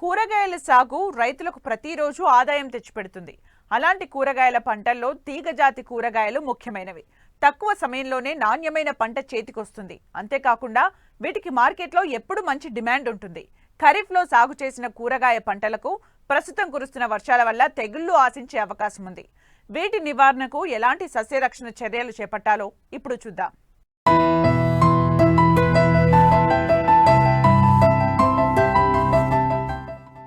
కూరగాయల సాగు రైతులకు ప్రతిరోజు ఆదాయం తెచ్చిపెడుతుంది. అలాంటి కూరగాయల పంటల్లో తీగజాతి కూరగాయలు ముఖ్యమైనవి. తక్కువ సమయంలోనే నాణ్యమైన పంట చేతికొస్తుంది. అంతేకాకుండా వీటికి మార్కెట్లో ఎప్పుడు మంచి డిమాండ్ ఉంటుంది. ఖరీఫ్లో సాగు చేసిన కూరగాయ పంటలకు ప్రస్తుతం కురుస్తున్న వర్షాల వల్ల తెగుళ్ళు ఆశించే అవకాశం ఉంది. వీటి నివారణకు ఎలాంటి సస్యరక్షణ చర్యలు చేపట్టాలో ఇప్పుడు చూద్దాం.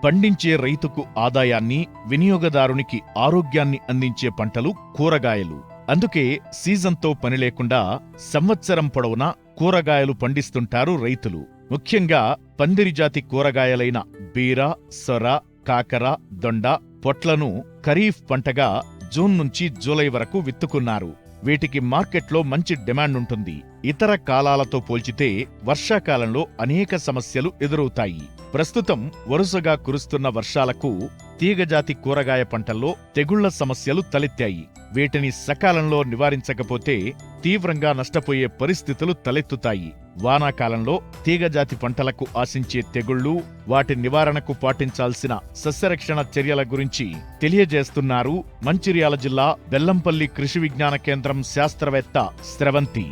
పండించే రైతుకు ఆదాయాన్ని వినియోగదారునికి ఆరోగ్యాన్ని అందించే పంటలు కూరగాయలు. అందుకే సీజన్తో పని లేకుండా సంవత్సరం పొడవునా కూరగాయలు పండిస్తుంటారు రైతులు. ముఖ్యంగా పందిరి జాతి కూరగాయలైన బీర సొర కాకర దొండ పొట్లను ఖరీఫ్ పంటగా జూన్ నుంచి జూలై వరకు విత్తుకున్నారు. వీటికి మార్కెట్లో మంచి డిమాండ్ ఉంటుంది ఇతర కాలాలతో పోల్చితే వర్షాకాలంలో అనేక సమస్యలు ఎదురవుతాయి. ప్రస్తుతం వరుసగా కురుస్తున్న వర్షాలకు తీగజాతి కూరగాయ పంటల్లో తెగుళ్ళ సమస్యలు తలెత్తాయి. వీటిని సకాలంలో నివారించకపోతే తీవ్రంగా నష్టపోయే పరిస్థితులు తలెత్తుతాయి. వానాకాలంలో తీగజాతి పంటలకు ఆశించే తెగుళ్ళు వాటి నివారణకు పాటించాల్సిన సస్యరక్షణ చర్యల గురించి తెలియజేస్తున్నారు మంచిర్యాల జిల్లా బెల్లంపల్లి కృషి విజ్ఞాన కేంద్రం శాస్త్రవేత్త స్రవంతి.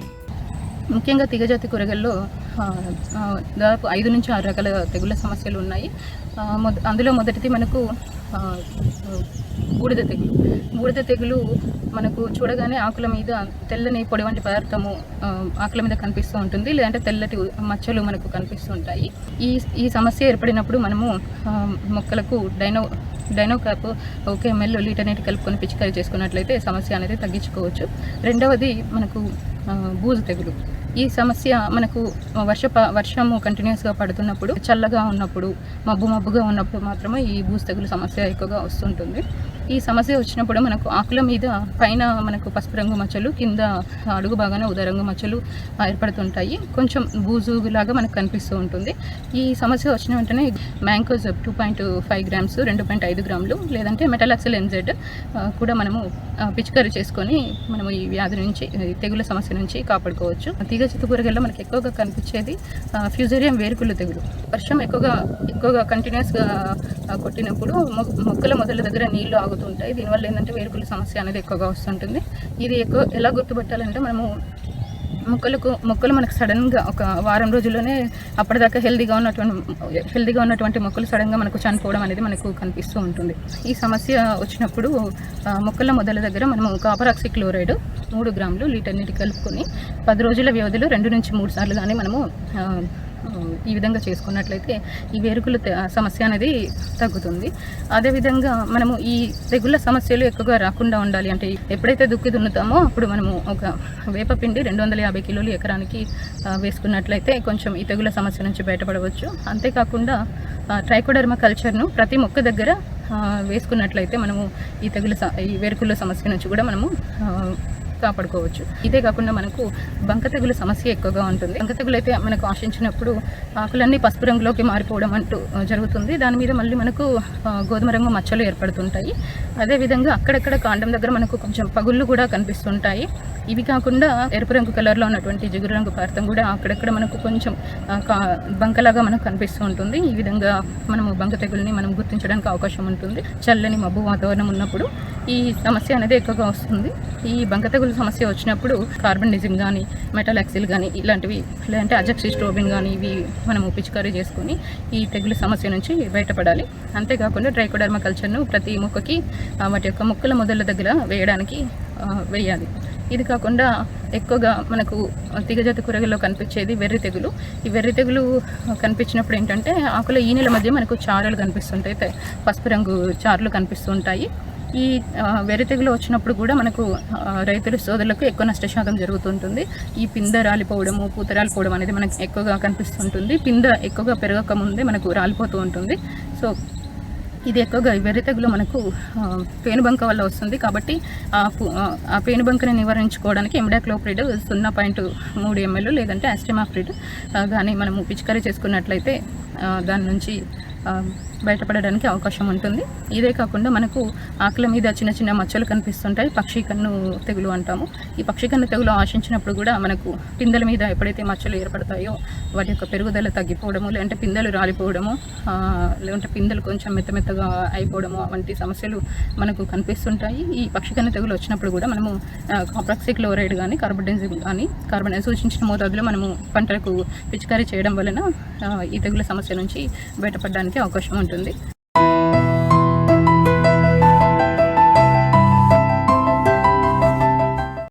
ముఖ్యంగా తీగజాతి కూరగాయల్లో దాదాపు ఐదు నుంచి ఆరు రకాల తెగుళ్ళ సమస్యలు ఉన్నాయి. అందులో మొదటిది మనకు బూడిద తెగులు. బూడిద తెగులు మనకు చూడగానే ఆకుల మీద తెల్లని పొడి వంటి పదార్థము ఆకుల మీద కనిపిస్తూ ఉంటుంది. లేదంటే తెల్లటి మచ్చలు మనకు కనిపిస్తూ ఉంటాయి. ఈ ఈ సమస్య ఏర్పడినప్పుడు మనము మొక్కలకు డైనో డైనో క్యాప్ ఒక ఎంఎల్ కలుపుకొని పిచికారీ చేసుకున్నట్లయితే సమస్య అనేది తగ్గించుకోవచ్చు. రెండవది మనకు బూజు తెగులు. ఈ సమస్య మనకు వర్ష వర్షము కంటిన్యూస్గా పడుతున్నప్పుడు చల్లగా ఉన్నప్పుడు మబ్బు మబ్బుగా ఉన్నప్పుడు మాత్రమే ఈ బూజు తెగులు సమస్య ఎక్కువగా వస్తుంటుంది. ఈ సమస్య వచ్చినప్పుడు మనకు ఆకుల మీద పైన మనకు పసుపు రంగు మచ్చలు కింద అడుగు బాగానే ఉదరంగు మచ్చలు ఏర్పడుతుంటాయి. కొంచెం బూజు లాగా మనకు కనిపిస్తూ ఉంటుంది. ఈ సమస్య వచ్చిన వెంటనే mancozeb two point five grams రెండు పాయింట్ ఐదు గ్రాములు లేదంటే మెటలాక్సిల్ ఎంజెడ్ కూడా మనము పిచికారి చేసుకొని మనము ఈ వ్యాధి నుంచి తెగుల సమస్య నుంచి కాపాడుకోవచ్చు. తీగ చిత్తు కూరగాయల్లో మనకి ఎక్కువగా కనిపించేది ఫ్యూజేరియం వేరుకుళ్ళు తెగులు. వర్షం ఎక్కువగా ఎక్కువగా కంటిన్యూస్గా కొట్టినప్పుడు మొ- మొక్కల మొదల దగ్గర నీళ్ళు ఆగుతుంటాయి దీనివల్ల ఏంటంటే వేరుకుల సమస్య అనేది ఎక్కువగా వస్తుంటుంది. ఇది ఎక్కువ ఎలా గుర్తుపట్టాలంటే మనము మొక్కలకు మొక్కలు మనకు సడన్గా ఒక వారం రోజుల్లోనే అప్పటిదాకా హెల్దీగా ఉన్నటువంటి హెల్దీగా ఉన్నటువంటి మొక్కలు సడన్గా మనకు చనిపోవడం అనేది మనకు కనిపిస్తూ ఉంటుంది. ఈ సమస్య వచ్చినప్పుడు మొక్కల మొదల దగ్గర మనము కాపర్ క్లోరైడ్ మూడు గ్రాములు లీటర్ నీటి కలుపుకొని పది రోజుల వ్యవధిలో రెండు నుంచి మూడు సార్లు కానీ మనము ఈ విధంగా చేసుకున్నట్లయితే ఈ వేరుకుల సమస్య అనేది తగ్గుతుంది. అదేవిధంగా మనము ఈ తెగుళ్ళ సమస్యలు ఎక్కువగా రాకుండా ఉండాలి. అంటే ఎప్పుడైతే దుక్కి దున్నుతామో అప్పుడు మనము ఒక వేపపిండి రెండు వందల యాభై కిలోలు ఎకరానికి వేసుకున్నట్లయితే కొంచెం ఈ తెగుళ్ళ సమస్య నుంచి బయటపడవచ్చు. అంతేకాకుండా ఆ, ట్రైకోడర్మా కల్చర్ను ప్రతి మొక్క దగ్గర వేసుకున్నట్లయితే మనము ఈ తెగుల స- ఈ వేరుకుల సమస్య నుంచి కూడా మనము కాపాడుకోవచ్చు. ఇదే కాకుండా మనకు బంక తెగులు సమస్య ఎక్కువగా ఉంటుంది. బంక తెగులు అయితే మనకు ఆశించినప్పుడు ఆకులన్నీ పసుపు రంగులోకి మారిపోవడం అంటూ జరుగుతుంది. దాని మీద మళ్ళీ మనకు గోధుమ రంగు మచ్చలు ఏర్పడుతుంటాయి. అదేవిధంగా అక్కడక్కడ కాండం దగ్గర మనకు కొంచెం పగుళ్ళు కూడా కనిపిస్తుంటాయి. ఇవి కాకుండా ఎరుపు రంగు కలర్లో ఉన్నటువంటి జిగురు రంగు పదార్థం కూడా అక్కడక్కడ మనకు కొంచెం బంకలాగా మనకు కనిపిస్తూ ఉంటుంది. ఈ విధంగా మనము బంక తెగుల్ని మనం గుర్తించడానికి అవకాశం ఉంటుంది. చల్లని మబ్బు వాతావరణం ఉన్నప్పుడు ఈ సమస్య అనేది ఎక్కువగా వస్తుంది. ఈ బంక తెగులు సమస్య వచ్చినప్పుడు కార్బన్ డిజిమ్ కానీ మెటాలాక్సిల్ కానీ ఇలాంటివి లేదంటే అజక్సిస్ట్రోబిన్ కానీ ఇవి మనము పిచికారీ చేసుకొని ఈ తెగులు సమస్య నుంచి బయటపడాలి. అంతేకాకుండా ట్రైకోడర్మా కల్చర్ను ప్రతి మొక్కకి వాటి యొక్క మొక్కల మొదళ్ళ దగ్గర వేయడానికి వేయాలి. ఇది కాకుండా ఎక్కువగా మనకు తీగజాతి కూరగాయల్లో కనిపించేది వెర్రి తెగులు. ఈ వెర్రి తెగులు కనిపించినప్పుడు ఏంటంటే ఆకుల ఈనెల మధ్య మనకు చారలు కనిపిస్తుంటాయి. పసుపు రంగు చారలు కనిపిస్తుంటాయి ఈ వెరతెగులు వెర్రి తెగులు వచ్చినప్పుడు కూడా మనకు రైతుల సోదరులకు ఎక్కువ నష్టశాతం జరుగుతుంటుంది. ఈ పింద రాలిపోవడము పూత రాలిపోవడం అనేది మనకు ఎక్కువగా కనిపిస్తుంటుంది. పింద ఎక్కువగా పెరగక ముందే మనకు రాలిపోతూ ఉంటుంది. సో ఇది ఎక్కువగా ఈ వెర్రి తెగులు మనకు పేనుబంక వల్ల వస్తుంది. కాబట్టి ఆ ఆ, పేనుబంకని నివారించుకోవడానికి ఎమిడాక్లోప్రిడ్ సున్నా పాయింట్ మూడు ఎంఎల్ లేదంటే ఆస్టిమాఫ్రిడ్ కానీ మనము పిచికారీ చేసుకున్నట్లయితే దాని నుంచి బయటపడడానికి అవకాశం ఉంటుంది. ఇదే కాకుండా మనకు ఆకుల మీద చిన్న చిన్న మచ్చలు కనిపిస్తుంటాయి. పక్షి కన్ను తెగులు అంటాము. ఈ పక్షి కన్ను తెగులు ఆశించినప్పుడు కూడా మనకు పిందెల మీద ఎప్పుడైతే మచ్చలు ఏర్పడతాయో వాటి యొక్క పెరుగుదల తగ్గిపోవడము లేదంటే పిందెలు రాలిపోవడము లేదంటే పిందెలు కొంచెం మెత్త మెత్తగా అయిపోవడము వంటి సమస్యలు మనకు కనిపిస్తుంటాయి. ఈ పక్షి కన్ను తెగులు వచ్చినప్పుడు కూడా మనము కాప్రాక్సీ క్లోరైడ్ కానీ కార్బోడెన్జిమ్ కానీ కార్బన్ సూచించిన మోతాదులో మనము పంటలకు పిచికారీ చేయడం వలన ఈ తెగుల సమస్య నుంచి బయటపడడానికి అవకాశం ఉంటుంది. ఉంటుంది.